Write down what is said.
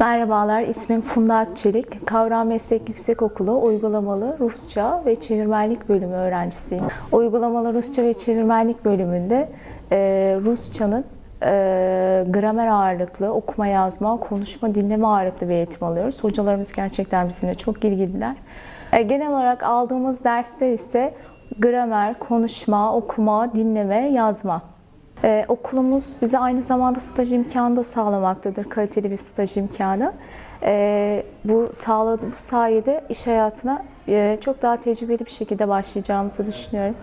Merhabalar, ismim Funda Akçelik. Kavram Meslek Yüksekokulu Uygulamalı Rusça ve Çevirmenlik Bölümü öğrencisiyim. Uygulamalı Rusça ve Çevirmenlik Bölümünde e, Rusçanın e, gramer ağırlıklı, okuma yazma, konuşma, dinleme ağırlıklı bir eğitim alıyoruz. Hocalarımız gerçekten bizimle çok ilgililer. E, genel olarak aldığımız dersler ise gramer, konuşma, okuma, dinleme, yazma. Ee, okulumuz bize aynı zamanda staj imkanı da sağlamaktadır, kaliteli bir staj imkanı. Ee, bu sağladı, bu sayede iş hayatına e, çok daha tecrübeli bir şekilde başlayacağımızı düşünüyorum.